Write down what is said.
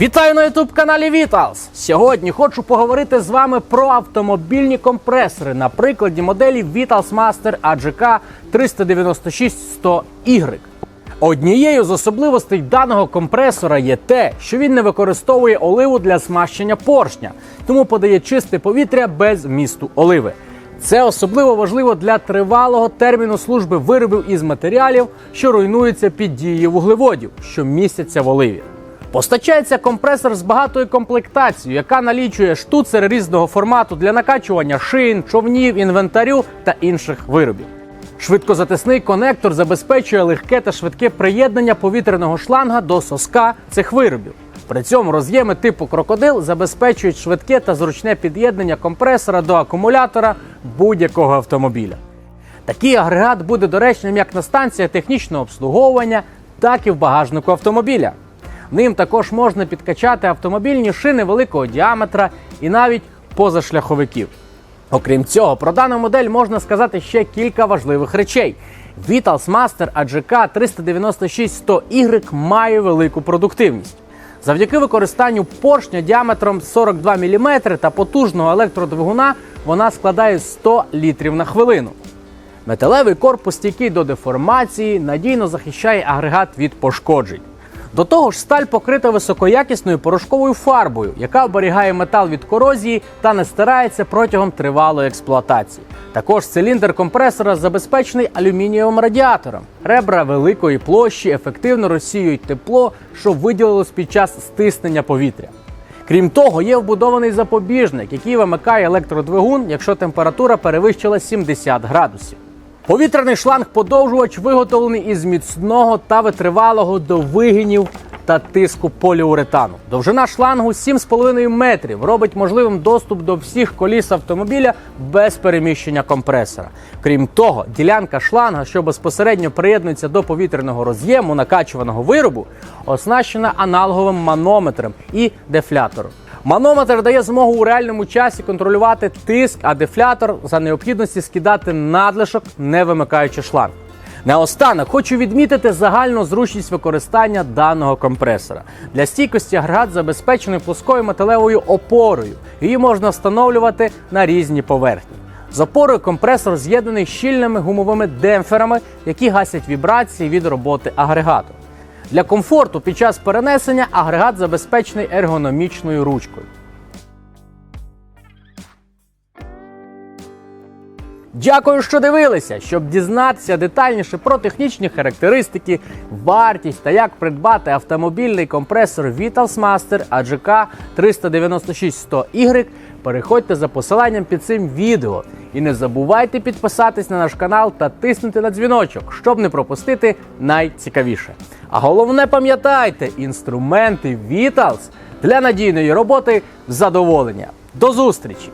Вітаю на youtube каналі Vitals! Сьогодні хочу поговорити з вами про автомобільні компресори на прикладі моделі Vitals Master AGK 396-100Y. Однією з особливостей даного компресора є те, що він не використовує оливу для змащення поршня, тому подає чисте повітря без вмісту оливи. Це особливо важливо для тривалого терміну служби виробів із матеріалів, що руйнуються під дією вуглеводів, що містяться в оливі. Постачається компресор з багатою комплектацією, яка налічує штуцери різного формату для накачування шин, човнів, інвентарю та інших виробів. Швидкозатисний конектор забезпечує легке та швидке приєднання повітряного шланга до соска цих виробів. При цьому роз'єми типу крокодил забезпечують швидке та зручне під'єднання компресора до акумулятора будь-якого автомобіля. Такий агрегат буде доречним як на станціях технічного обслуговування, так і в багажнику автомобіля. Ним також можна підкачати автомобільні шини великого діаметра і навіть позашляховиків. Окрім цього, про дану модель можна сказати ще кілька важливих речей. Vitals Master AGK 396-100Y має велику продуктивність. Завдяки використанню поршня діаметром 42 мм та потужного електродвигуна вона складає 100 літрів на хвилину. Металевий корпус стійкий до деформації, надійно захищає агрегат від пошкоджень. До того ж, сталь покрита високоякісною порошковою фарбою, яка оберігає метал від корозії та не стирається протягом тривалої експлуатації. Також циліндр компресора забезпечений алюмінієвим радіатором. Ребра великої площі ефективно розсіюють тепло, що виділилось під час стиснення повітря. Крім того, є вбудований запобіжник, який вимикає електродвигун, якщо температура перевищила 70 градусів. Повітряний шланг-подовжувач виготовлений із міцного та витривалого до вигинів та тиску поліуретану. Довжина шлангу 7,5 метрів робить можливим доступ до всіх коліс автомобіля без переміщення компресора. Крім того, ділянка шланга, що безпосередньо приєднується до повітряного роз'єму накачуваного виробу, оснащена аналоговим манометром і дефлятором. Манометр дає змогу у реальному часі контролювати тиск, а дефлятор за необхідності скидати надлишок, не вимикаючи шланг. Наостанок хочу відмітити загальну зручність використання даного компресора. Для стійкості агрегат забезпечений плоскою металевою опорою. Її можна встановлювати на різні поверхні. З опорою компресор з'єднаний щільними гумовими демпферами, які гасять вібрації від роботи агрегату. Для комфорту під час перенесення агрегат забезпечений ергономічною ручкою. Дякую, що дивилися. Щоб дізнатися детальніше про технічні характеристики, вартість та як придбати автомобільний компресор Vitals Master AGK 396-100Y, переходьте за посиланням під цим відео. І не забувайте підписатись на наш канал та тиснути на дзвіночок, щоб не пропустити найцікавіше. А головне пам'ятайте, інструменти Vitals для надійної роботи задоволення. До зустрічі!